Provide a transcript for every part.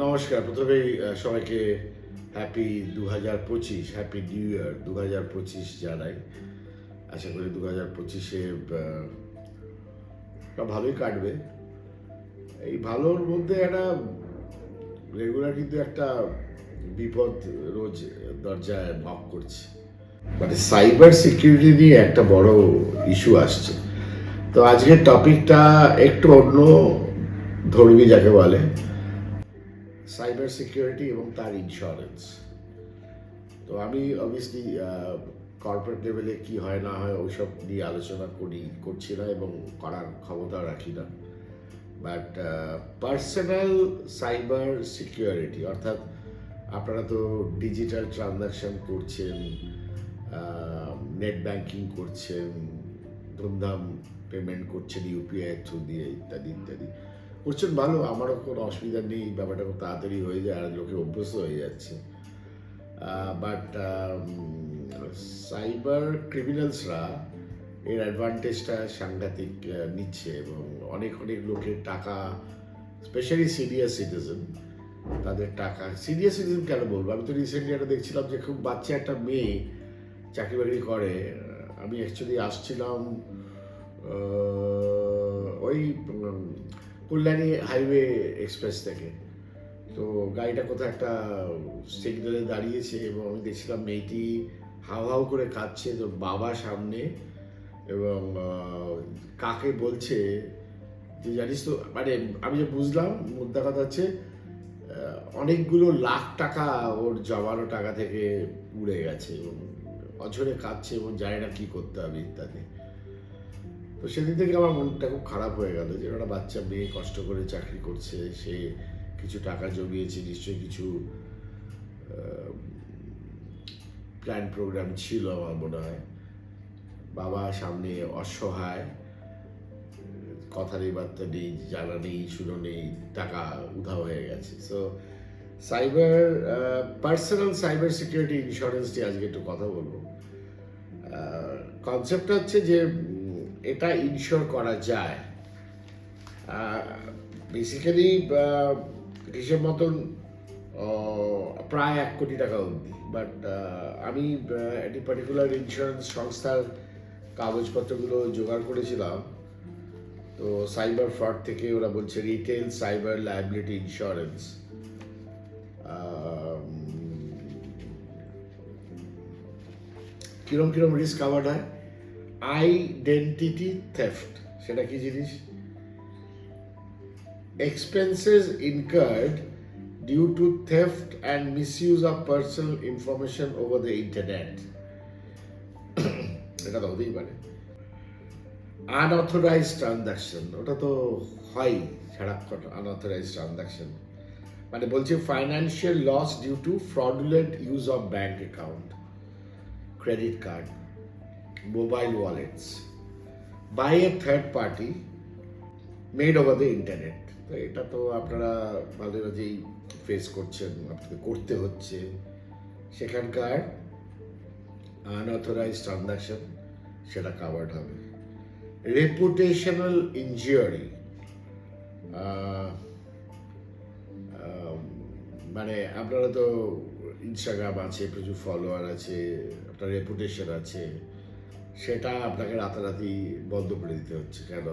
নমস্কার প্রথমেই সবাইকে হ্যাপি দু হাজার পঁচিশ হ্যাপি নিউ ইয়ার দু হাজার পঁচিশ জানাই। আশা করি দু হাজার পঁচিশে ভালোই কাটবে। এই ভালোর মধ্যে একটা রেগুলার কিন্তু একটা বিপদ রোজ দরজায় নক করছে। মানে সাইবার সিকিউরিটি নিয়ে একটা বড় ইস্যু আসছে। তো আজকের টপিকটা একটু অন্য ধর্মী যাকে বলে। সাইবার সিকিউরিটি এবং তার ইন্স্যুরেন্স তো আমি অবভিয়াসলি কর্পোরেট লেভেলে কি হয় না হয় ওইসব নিয়ে আলোচনা করি, করছি না এবং করার ক্ষমতা রাখি না। বাট পার্সোনাল সাইবার সিকিউরিটি অর্থাৎ আপনারা তো ডিজিটাল ট্রানজাকশন করছেন নেট ব্যাংকিং করছেন, ধুমধাম পেমেন্ট করছেন ইউপিআই থ্রু দিয়ে, ইত্যাদি ইত্যাদি। করছেন ভালো, আমারও কোনো অসুবিধা নেই, ব্যাপারটা খুব তাড়াতাড়ি হয়ে যায় আর লোকে অভ্যস্ত হয়ে যাচ্ছে। বাট সাইবার ক্রিমিনালসরা এর অ্যাডভান্টেজটা সাংঘাতিক নিচ্ছে এবং অনেক অনেক লোকের টাকা স্পেশালি সিনিয়র সিটিজেন তাদের টাকা সিনিয়র সিটিজেন কেন বলব? আমি তো রিসেন্টলি একটা দেখছিলাম যে খুব বাচ্চা একটা মেয়ে চাকরি বাকরি করে। আমি অ্যাকচুয়ালি আসছিলাম ওই কল্যাণী হাইওয়ে এক্সপ্রেস থেকে। তো গাড়িটা কোথাও একটা সিগনালে দাঁড়িয়েছে এবং আমি দেখছিলাম মেয়েটি হাউ হাউ করে কাঁদছে। তো বাবা সামনে এবং কাকে বলছে যে জানিস তো মানে আমি যে বুঝলাম, মুদ্রা কথা হচ্ছে অনেকগুলো লাখ টাকা ওর জমানো টাকা থেকে উড়ে গেছে এবং অঝরে কাঁদছে এবং জানে না কী করতে হবে ইত্যাদি। তো সেদিন থেকে আমার মনটা খুব খারাপ হয়ে গেল যে একটা বাচ্চা মেয়ে কষ্ট করে চাকরি করছে, সে কিছু টাকা জমিয়েছে, নিশ্চয়ই কিছু প্ল্যান প্রোগ্রাম ছিল আমার মনে হয়। বাবা সামনে অসহায়, কথা নেই, বার্তা নেই, জানা নেই, শুনো নেই, টাকা উধাও হয়ে গেছে। So cyber personal cyber security insurance নিয়ে আজকে একটু কথা বলব। কনসেপ্টটা হচ্ছে যে এটা ইনশিওর করা যায়। বেসিক্যালি হিসেব মতন প্রায় এক কোটি টাকা অবধি। বাট আমি একটি পার্টিকুলার ইন্স্যুরেন্স সংস্থার কাগজপত্রগুলো জোগাড় করেছিলাম। তো সাইবার ফ্রড থেকে ওরা বলছে রিটেল সাইবার লাইবিলিটি ইন্স্যুরেন্স কিরম কিরম রিস্ক কাভার্ড হয়? আইডেন্টিটি থেফট সেটা কি জিনিস? Expenses incurred due to theft and misuse of personal information over the internet এটা তো হতেই পারে। আনঅথরাইজ ট্রানজাকশন ওটা তো হয় সারাক্ষণ আনঅথরাইজ ট্রানজাকশন মানে বলছে financial loss due to fraudulent use of bank account credit card mobile wallets by a third party made over the internet তো এটা তো আপনারা মাঝে মাঝেই ফেস করছেন, আপনাকে করতে হচ্ছে। সেখানকার আনঅথরাইজ ট্রানজাকশন সেটা কাভার্ড হবে। রেপুটেশনাল ইনজিওরি মানে আপনারা তো ইনস্টাগ্রাম আছে প্রচুর ফলোয়ার আছে, আপনার রেপুটেশন আছে। সেটা আপনাকে রাতারাতি বন্ধ করে দিতে হচ্ছে, কেন?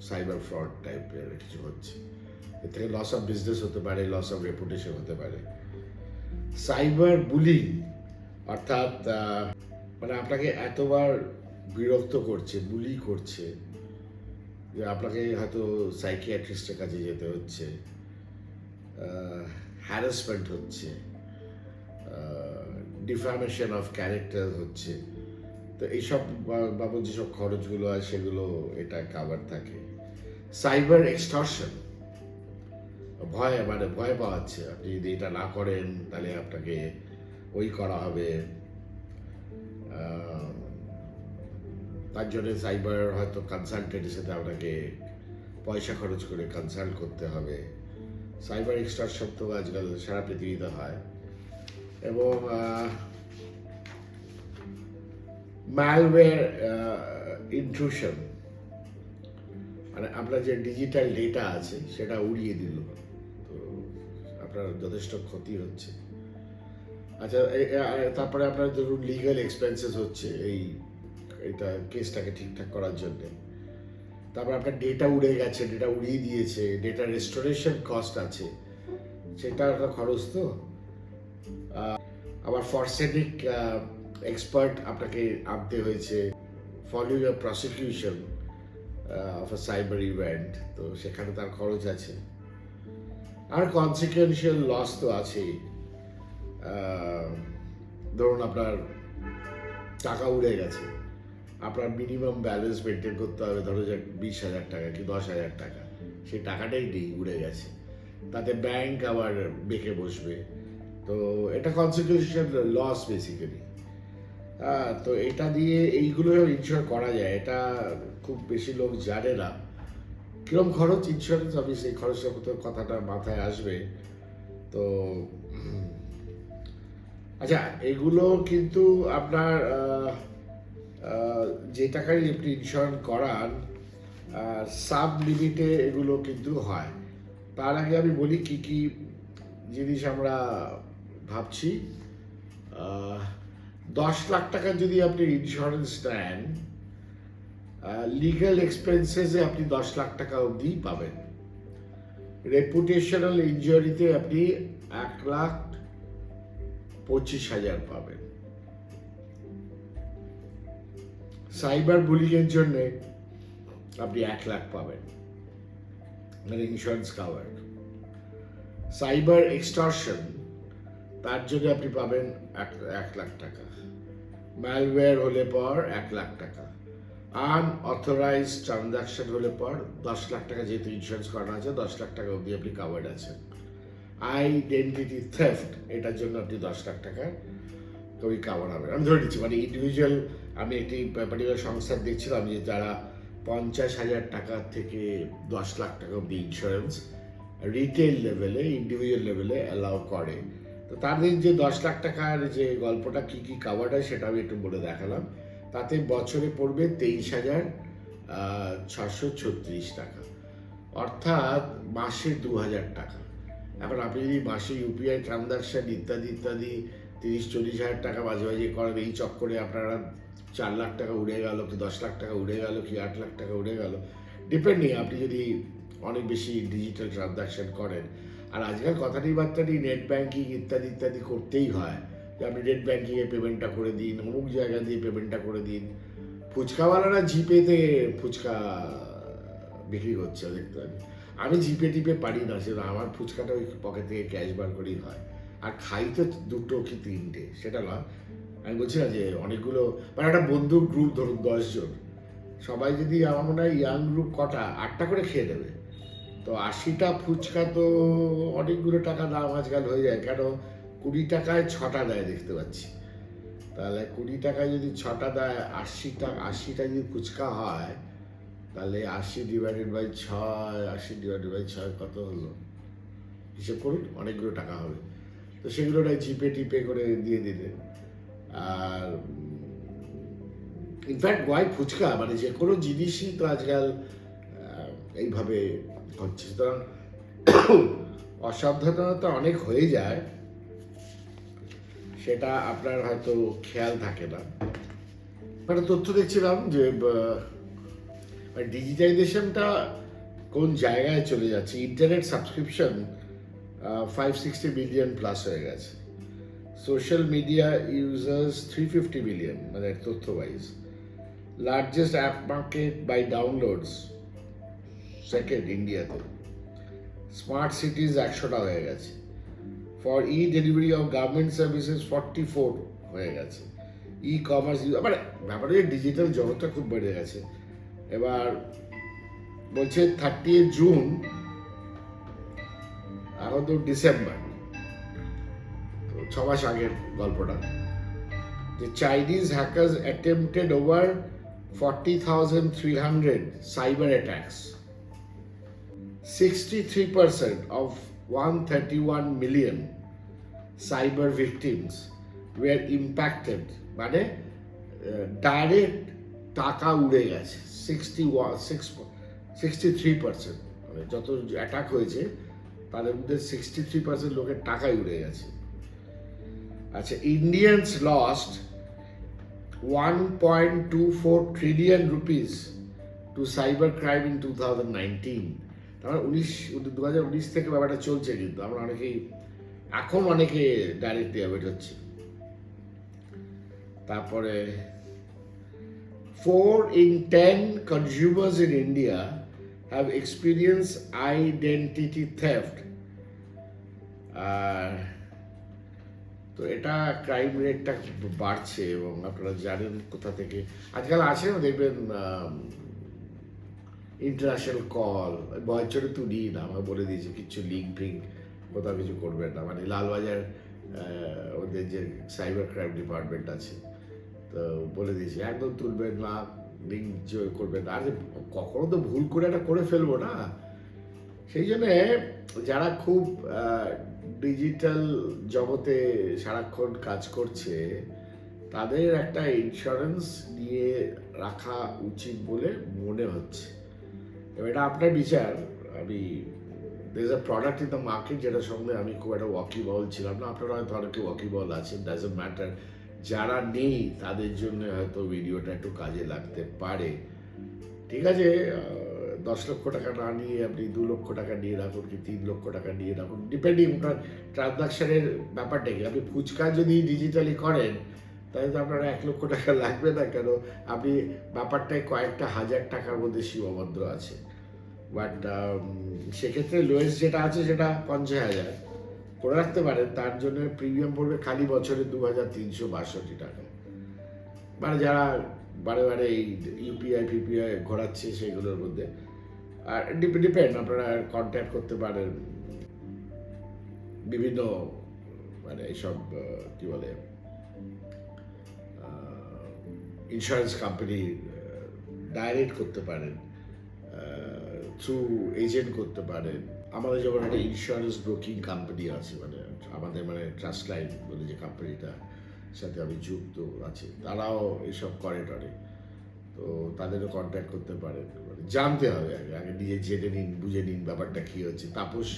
সাইবার ফ্রড টাইপের কিছু হচ্ছে। এর থেকে লস অফ বিজনেস হতে পারে লস অফ রেপুটেশন হতে পারে। সাইবার বুলিং, অর্থাৎ মানে আপনাকে এতবার বিরক্ত করছে, বুলি করছে, যে আপনাকে হয়তো সাইকিয়াট্রিস্টের কাছে যেতে হচ্ছে হ্যারাসমেন্ট হচ্ছে ডিফামেশন অফ ক্যারেক্টার হচ্ছে। তো এইসব বাবদ যেসব খরচগুলো হয় সেগুলো এটা কাভার থাকে। সাইবার এক্সটর্শন ভয় মানে ভয় পাওয়াচ্ছে আপনি যদি এটা না করেন, তাহলে আপনাকে ওই করা হবে। তার জন্য সাইবার হয়তো কনসালটেন্টের সাথে আপনাকে পয়সা খরচ করে কনসাল্ট করতে হবে। সাইবার এক্সটর্শন তো আজকাল সারা পৃথিবীতে হয়। এবং malware ইন্ট্রুশন মানে আপনার যে ডিজিটাল ডেটা আছে, সেটা উড়িয়ে দিল। তো আপনার যথেষ্ট ক্ষতি হচ্ছে। আচ্ছা তারপরে আপনার ধরুন লিগাল এক্সপেন্সেস হচ্ছে এই, এটা কেসটাকে ঠিকঠাক করার জন্য। তারপর আপনার ডেটা উড়ে গেছে ডেটা উড়িয়ে দিয়েছে ডেটা রেস্টোরেশন কস্ট আছে। সেটা একটা খরচ তো? আবার ফরসেনিক এক্সপার্ট আপনাকে আনতে হয়েছে following a prosecution of a cyber event তো সেখানে তার খরচ আছে। আর কনসিকুয়েন্সিয়াল লস তো আছেই। ধরুন আপনার টাকা উড়ে গেছে। আপনার মিনিমাম ব্যালেন্স মেনটেন করতে হবে ধরো যে বিশ হাজার টাকা কি দশ হাজার টাকা। সেই টাকাটাই নেই, উড়ে গেছে। তাতে ব্যাংক আবার বেঁকে বসবে। তো এটা কনসিকুয়েন্সিয়াল লস বেসিক্যালি তো এটা দিয়ে এইগুলো ইনশোর করা যায়। এটা খুব বেশি লোক জানে না। কিরম খরচ? ইন্স্যুরেন্স আমি সেই খরচের কথাটা মাথায় আসবে। তো আচ্ছা এগুলো কিন্তু আপনার যে টাকায় আপনি ইন্স্যুরেন্স করান সাব লিমিটে এগুলো কিন্তু হয়। তার আগে আমি বলি কি কি জিনিস আমরা ভাবছি। দশ লাখ টাকা যদি আপনি ইন্স্যুরেন্স নেন লিগ্যাল এক্সপেন্সেসে আপনি দশ লাখ টাকা অবধি পাবেন। রেপুটেশনাল ইনজুরিতে আপনি এক লাখ পঁচিশ হাজার পাবেন। সাইবার বুলিংয়ের জন্য আপনি এক লাখ পাবেন। মানে ইন্স্যুরেন্স কাভার সাইবার এক্সটর্শন তার জন্য আপনি পাবেন এক এক লাখ টাকা। ম্যালওয়্যার হলে পর এক লাখ টাকা। আনঅথরাইজ ট্রানজাকশন হলে পর দশ লাখ টাকা যেহেতু ইন্স্যুরেন্স করানো আছে, দশ লাখ টাকা অবধি আপনি কাভার্ড আছেন। আইডেন্টিটি থেফট এটার জন্য আপনি দশ লাখ টাকা কবি কাভার হবে। আমি ধরে নিচ্ছি মানে ইন্ডিভিজুয়াল আমি একটি পার্টিকুলার সংস্থার দেখছিলাম যে যারা পঞ্চাশ হাজার টাকা থেকে দশ লাখ টাকা অবধি ইন্স্যুরেন্স রিটেল লেভেলে ইন্ডিভিজুয়াল লেভেলে অ্যালাউ করে। তো তাদের যে দশ লাখ টাকার যে গল্পটা কি কি কাভার্ড হয় সেটা আমি একটু বলে দেখালাম। তাতে বছরে পড়বে তেইশ হাজার ছশো ছত্রিশ টাকা। অর্থাৎ মাসে দু হাজার টাকা। এখন আপনি যদি মাসে ইউপিআই ট্রানজাকশান ইত্যাদি ইত্যাদি তিরিশ, চল্লিশ হাজার টাকা মাঝে মাঝে করেন, এই চক্করে আপনারা চার লাখ টাকা উড়ে গেল কি দশ লাখ টাকা উড়ে গেল কি আট লাখ টাকা উড়ে গেল। ডিপেন্ডিং আপনি যদি অনেক বেশি ডিজিটাল ট্রানজাকশান করেন আর আজকাল কথাটি বার্তাটি নেট ব্যাঙ্কিং ইত্যাদি ইত্যাদি করতেই হয় যে আপনি নেট ব্যাঙ্কিংয়ে পেমেন্টটা করে দিন, অমুক জায়গা দিয়ে পেমেন্টটা করে দিন। ফুচকাওয়ালারা জিপেতে ফুচকা বিক্রি করছে দেখতে পারি আমি জিপে টিপে পারি না, সেটা আমার ফুচকাটা ওই পকেট থেকে ক্যাশ বার করেই হয়। আর খাই তো দুটো কি তিনটে, সেটা না আমি বলছি না যে অনেকগুলো মানে একটা বন্ধু গ্রুপ ধরুন দশজন সবাই যদি আমার মনে হয় ইয়াং গ্রুপ কটা, আটটা করে খেয়ে নেবে। তো আশিটা ফুচকা তো অনেকগুলো টাকা দাম আজকাল হয়ে যায়। কেন? কুড়ি টাকায় ছটা দেয় দেখতে পাচ্ছি। তাহলে কুড়ি টাকায় যদি ছটা দেয়, আশিটা আশিটা যদি ফুচকা হয়, তাহলে আশি ডিভাইডেড বাই ছয়, আশি ডিভাইডেড বাই ছয় কত হলো? হিসেব করুন, অনেকগুলো টাকা হবে। তো সেগুলো না জিপে টিপে করে দিয়ে দিলে। আর ইনফ্যাক্ট ওয়াই ফুচকা? মানে যে কোনো জিনিসই তো আজকাল এইভাবে হচ্ছে সুতরাং অসাবধানতা অনেক হয়ে যায়, সেটা আপনার হয়তো খেয়াল থাকে না। একটা তথ্য দেখছিলাম যে ডিজিটাইজেশনটা কোন জায়গায় চলে যাচ্ছে? Internet subscription five sixty million plus হয়ে গেছে। Social media users three fifty million মানে তথ্য wise largest app market by downloads second ইন্ডিয়াতে স্মার্ট সিটিজ একশোটা হয়ে গেছে। For E delivery of government services forty four হয়ে গেছে। ই কমার্স e- মানে ব্যাপারে ডিজিটাল জগৎটা খুব বেড়ে গেছে। এবার বলছে থার্টি জুন এখন তো ডিসেম্বর তো ছ মাস আগের গল্পটা। যে Chinese hackers attempted over forty thousand three hundred cyber attacks 63% of 131 million cyber victims were impacted. মানে uh, ডাইরেক্ট টাকা উড়ে গেছে sixty six sixty three percent মানে যত অ্যাটাক হয়েছে, তাদের মধ্যে সিক্সটি থ্রি পার্সেন্ট লোকের টাকাই উড়ে গেছে। আচ্ছা Indians lost one point two four trillion rupees to cyber crime in two thousand nineteen তারপর উনিশ দু হাজার উনিশ থেকে ব্যাপারটা চলছে কিন্তু। আমরা অনেকেই, এখন অনেকে ডাইরেক্ট ডেবিট হচ্ছে। তারপরে four in ten consumers in India have experience identity theft আর তো এটা ক্রাইম রেটটা বাড়ছে এবং আপনারা জানেন কোথা থেকে। আজকাল আছে না দেখবেন ইন্টারন্যাশনাল কল বয়চরে তুলি না, আমার বলে দিয়েছে, কিছু লিঙ্ক ফিঙ্ক, কোথাও কিছু করবেন না। মানে লালবাজার ওদের যে সাইবার ক্রাইম ডিপার্টমেন্ট আছে, তো বলে দিয়েছি, একদম তুলবেন না লিঙ্ক করবেন না। আরে, কখনো তো ভুল করে একটা করে ফেলব না। সেই জন্যে যারা খুব ডিজিটাল জগতে সারাক্ষণ কাজ করছে, তাদের একটা ইন্স্যুরেন্স নিয়ে রাখা উচিত বলে মনে হচ্ছে। এবার এটা আপনার বিচার। আমি there a product in the market যেটার সঙ্গে আমি খুব একটা ওয়াকিবল ছিলাম না। আপনারা হয়তো অনেকে ওয়াকিবল আছেন ডাজেন্ট ম্যাটার যারা নেই, তাদের জন্য হয়তো ভিডিওটা একটু কাজে লাগতে পারে। ঠিক আছে দশ লক্ষ টাকা না নিয়ে আপনি দু লক্ষ টাকা নিয়ে রাখুন কি তিন লক্ষ টাকা নিয়ে রাখুন। ডিপেন্ডিং ওটার ট্রানজাকশনের ব্যাপারটা কি? আপনি ফুচকা যদি ডিজিটালি করেন তাহলে তো আপনার এক লক্ষ টাকা লাগবে না, কেন? আপনি ব্যাপারটায় কয়েকটা হাজার টাকার মধ্যে সীমাবদ্ধ আছে বাট সেক্ষেত্রে লোয়েস্ট যেটা আছে সেটা পঞ্চাশ হাজার। করে রাখতে পারেন, তার জন্য প্রিমিয়াম পড়বে খালি বছরে দু হাজার তিনশো বাষট্টি টাকা। মানে যারা বারে বারে এই ইউপিআই ফিপিআই ঘোরাচ্ছে সেগুলোর মধ্যে, আর ডিপেন্ড আপনারা কন্ট্যাক্ট করতে পারেন। বিভিন্ন মানে এইসব কী বলে ইন্স্যুরেন্স কোম্পানি ডাইরেক্ট করতে পারেন থ্রু এজেন্ট করতে পারেন। আমাদের যেমন একটা ইন্স্যুরেন্স ব্রোকিং কোম্পানি আছে মানে আমাদের মানে ট্রাস্ট লাইন বলে যে কোম্পানিটা সাথে আমি যুক্ত আছে, তারাও এসব করে টরে। তো তাদেরও কন্ট্যাক্ট করতে পারেন। মানে জানতে হবে আগে আগে নিজে জেনে নিন, বুঝে নিন ব্যাপারটা কী হচ্ছে। তাপস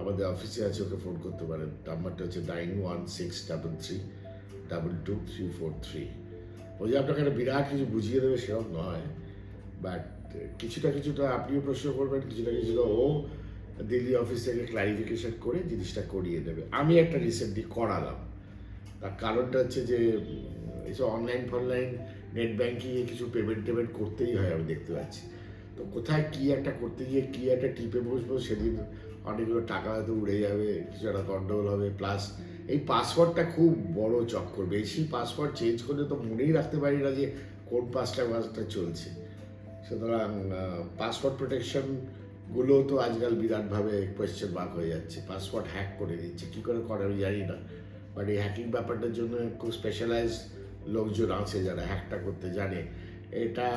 আমাদের অফিসে আছে, ওকে ফোন করতে পারেন। নাম্বারটা হচ্ছে nine one six double three double two three four three ওই যে আপনাকে একটা বিরাট কিছু বুঝিয়ে দেবে সেরকম নয়। বাট কিছুটা কিছুটা আপনিও প্রশ্ন করবেন কিছুটা কিছুটা ও দিল্লি অফিস থেকে ক্লারিফিকেশন করে জিনিসটা করিয়ে দেবে। আমি একটা রিসেন্টলি করালাম। তার কারণটা হচ্ছে যে উম, এইসব অনলাইন ফনলাইন নেট ব্যাঙ্কিংয়ে কিছু পেমেন্ট টেমেন্ট করতেই হয় আমি দেখতে পাচ্ছি। তো কোথায় কী একটা করতে গিয়ে কী একটা টিপে বসবো সেদিন অনেকগুলো টাকা হয়তো উড়ে যাবে কিছু একটা গন্ডগোল হবে প্লাস এই পাসওয়ার্ডটা খুব বড় চক্কর। বেশি পাসওয়ার্ড চেঞ্জ করলে তো মনেই রাখতে পারি না যে কোন পাঁচটা পাঁচটা চলছে। সুতরাং পাসওয়ার্ড প্রোটেকশনগুলো তো আজকাল বিরাটভাবে কোয়েশ্চেন মার্ক হয়ে যাচ্ছে। পাসওয়ার্ড হ্যাক করে দিচ্ছে। কী করে করে আমি জানি না। বাট এই হ্যাকিং ব্যাপারটার জন্য খুব স্পেশালাইজ লোকজন আছে যারা হ্যাকটা করতে জানে। এটা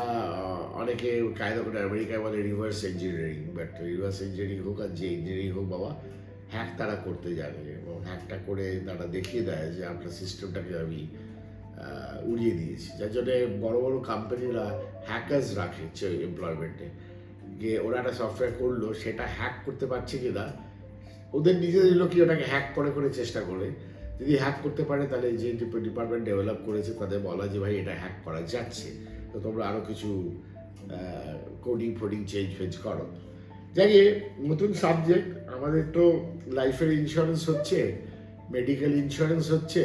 অনেকে কায়দা করে আমেরিকায় বলে reverse engineering but reverse engineering হোক আর যে ইঞ্জিনিয়ারিং হোক বাবা হ্যাক তারা করতে জানে এবং হ্যাকটা করে তারা দেখিয়ে দেয় যে আপনার সিস্টেমটাকে আমি উড়িয়ে দিয়েছি। যার জন্য বড়ো বড়ো কোম্পানিরা হ্যাকার্স রাখে এমপ্লয়মেন্টে গিয়ে ওরা একটা সফটওয়্যার করল, সেটা হ্যাক করতে পারছে কি না ওদের নিজেদের লোকই ওটাকে হ্যাক করে করে চেষ্টা করে? যদি হ্যাক করতে পারে, তাহলে যে ডিপার্টমেন্ট ডেভেলপ করেছে, তাদের বলা যে, ভাই, এটা হ্যাক করা যাচ্ছে। তো তোমরা আরও কিছু কোডিং ফোডিং চেঞ্জ ফেঞ্জ করো। যাই নতুন সাবজেক্ট আমাদের তো লাইফের ইন্স্যুরেন্স হচ্ছে মেডিকেল ইন্স্যুরেন্স হচ্ছে,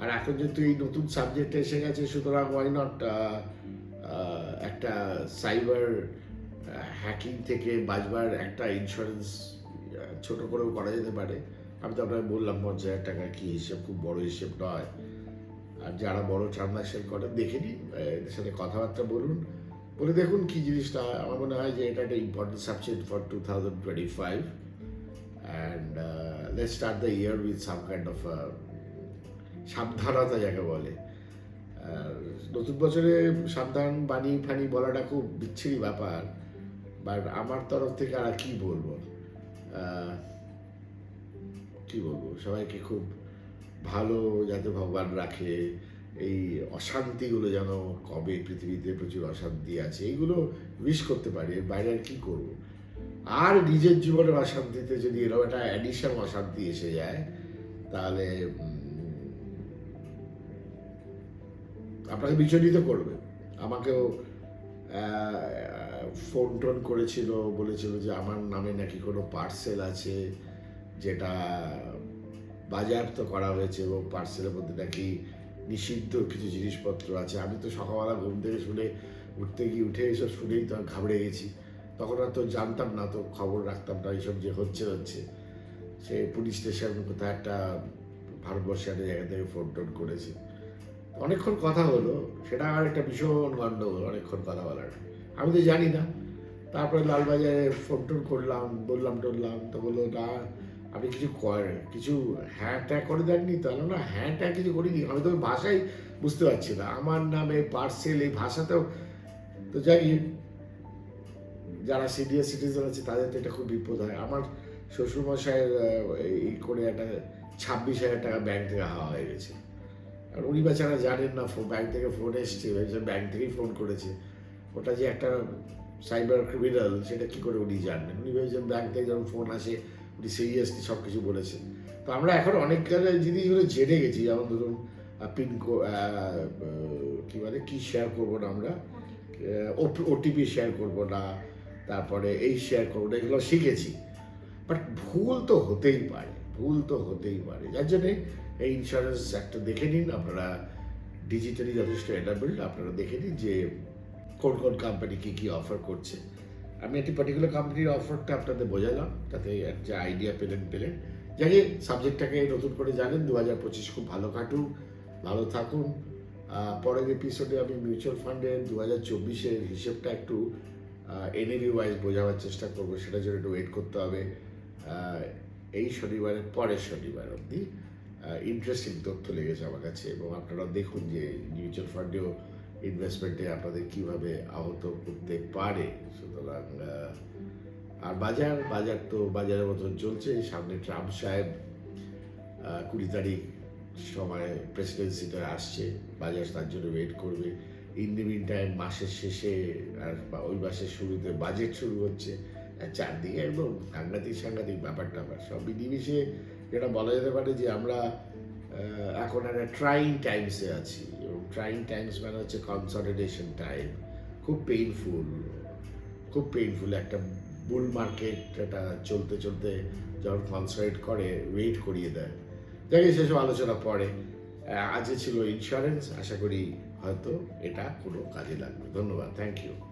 আর এখন যেহেতু এই নতুন সাবজেক্ট এসে গেছে, সুতরাং ওয়াই নট একটা সাইবার হ্যাকিং থেকে বাঁচবার একটা ইন্স্যুরেন্স ছোট করেও করা যেতে পারে। আমি তো আপনাকে বললাম, পঞ্চাশ হাজার টাকা কি হিসেব, খুব বড় হিসেব নয়। আর যারা বড় ট্রানজাকশন করে, দেখে নিন এদের সাথে কথাবার্তা বলুন। বলে দেখুন কি জিনিসটা আমার মনে হয় যে এটা একটা important subject for two thousand twenty five and let start the year with some kind of সাবধানতা যাকে বলে। নতুন বছরে সাবধান বাণী ফানি বলাটা খুব বিচ্ছিরি ব্যাপার বাট আমার তরফ থেকে আর কি বলব? কি বলব? সবাইকে খুব ভালো যাতে ভগবান রাখে। এই অশান্তিগুলো যেন কবে পৃথিবীতে প্রচুর অশান্তি আছে এইগুলো উইশ করতে পারি, এর বাইরে আর কি করব? আর নিজের জীবনের অশান্তিতে যদি এরকম একটা অ্যাডিশন অশান্তি এসে যায়, তাহলে আপনাকে বিচলিত করবে। আমাকেও ফোন টোন করেছিল, বলেছিল যে আমার নামে নাকি কোনো পার্সেল আছে, যেটা বাজেয়াপ্ত করা হয়েছে এবং পার্সেলের মধ্যে নাকি নিষিদ্ধ কিছু জিনিসপত্র আছে। আমি তো সকালবেলা ঘুম থেকে শুনে উঠতে গিয়ে উঠে এসব শুনেই তো ঘাবড়ে গেছি। তখন আর তো জানতাম না, তো খবর রাখতাম না, এইসব যে হচ্ছে হচ্ছে। সে পুলিশ স্টেশন কোথাও একটা ভারতবর্ষের একটা জায়গা থেকে ফোন টোন করেছে। অনেকক্ষণ কথা হলো, সেটা আর একটা ভীষণ গণ্ডগোল অনেকক্ষণ কথা বলার। আমি তো জানি না। তারপরে লালবাজারে ফোন টোন করলাম, বললাম টললাম, তো বলল, না আপনি কিছু কিছু হ্যাঁ ট্যাগ করে দেননি তাহলে না হ্যাঁ ট্যাগ কিছু করিনি। আমি তো ভাষাই বুঝতে পারছি না। আমার নামে পার্সেল এই ভাষাতেও তো যাই যারা সিনিয়র সিটিজেন আছে, তাদের তো এটা খুব বিপদ হয়। আমার শ্বশুরমশাইয়ের এই করে একটা ছাব্বিশ হাজার টাকা ব্যাংক থেকে হাওয়া হয়ে গেছে। আর উনি বেচারা জানেন না ব্যাংক থেকে ফোন এসছে ব্যাংক থেকেই ফোন করেছে। ওটা যে একটা সাইবার ক্রিমিনাল সেটা কি করে উনি জানবেন? উনি ভেবেছেন ব্যাংক থেকে যখন ফোন আসে উনি সিরিয়াসলি সব কিছু বলেছে তো আমরা এখন অনেক জিনিসগুলো জেনে গেছি যেমন ধরুন পিন কী বলে কী শেয়ার করব না আমরা? ওটিপি শেয়ার করব না তারপরে এই শেয়ার করব না এগুলো শিখেছি। বাট ভুল তো হতেই পারে ভুল তো হতেই পারে। যার জন্যে এই ইন্স্যুরেন্স একটা দেখে নিন আপনারা ডিজিটালি যথেষ্ট এনাবেলড আপনারা দেখে নিন যে কোন কোন কোম্পানি কী কী অফার করছে। আমি একটি পার্টিকুলার কোম্পানির অফারটা আপনাদের বোঝালাম, তাতে একটা আইডিয়া পেলেন পেলেন। যাই সাবজেক্টটাকে নতুন করে জানেন দু হাজার পঁচিশ খুব ভালো কাটুন, ভালো থাকুন। পরের এপিসোডে আমি মিউচুয়াল ফান্ডের দু হাজার চব্বিশের হিসেবটা একটু এনএবি ওয়াইজ বোঝাবার চেষ্টা করব, সেটার জন্য একটু ওয়েট করতে হবে। এই শনিবারের পরের শনিবার অবধি ইন্টারেস্টিং তথ্য লেগেছে আমার কাছে, এবং আপনারা দেখুন যে মিউচুয়াল ফান্ডেও ইনভেস্টমেন্টে আপনাদের কীভাবে আহত করতে পারে? সুতরাং আর বাজার বাজার তো বাজারের মতন চলছে। সামনে ট্রাম্প সাহেব কুড়ি তারিখ সময় প্রেসিডেন্সিটা আসছে। বাজার তার জন্য ওয়েট করবে। ইন টাইম মাসের শেষে আর ওই মাসের শুরুতে বাজেট শুরু হচ্ছে। চারদিকে একদম সাংঘাতিক সাংঘাতিক ব্যাপার ট্যাপার। সব মিলিমিশে যেটা বলা যেতে পারে যে আমরা এখন একটা ট্রাইং টাইমসে আছি। ট্রাইং টাইমস মানে হচ্ছে কনসলিডেশন টাইম খুব পেইনফুল খুব পেইনফুল একটা বুল মার্কেট এটা চলতে চলতে যখন কনসার্ট করে ওয়েট করিয়ে দেয়। যাকে সেসব আলোচনা আহ, আজকে ছিল ইন্স্যুরেন্স আশা করি হয়তো এটা কোনো কাজে লাগবে। ধন্যবাদ থ্যাংক ইউ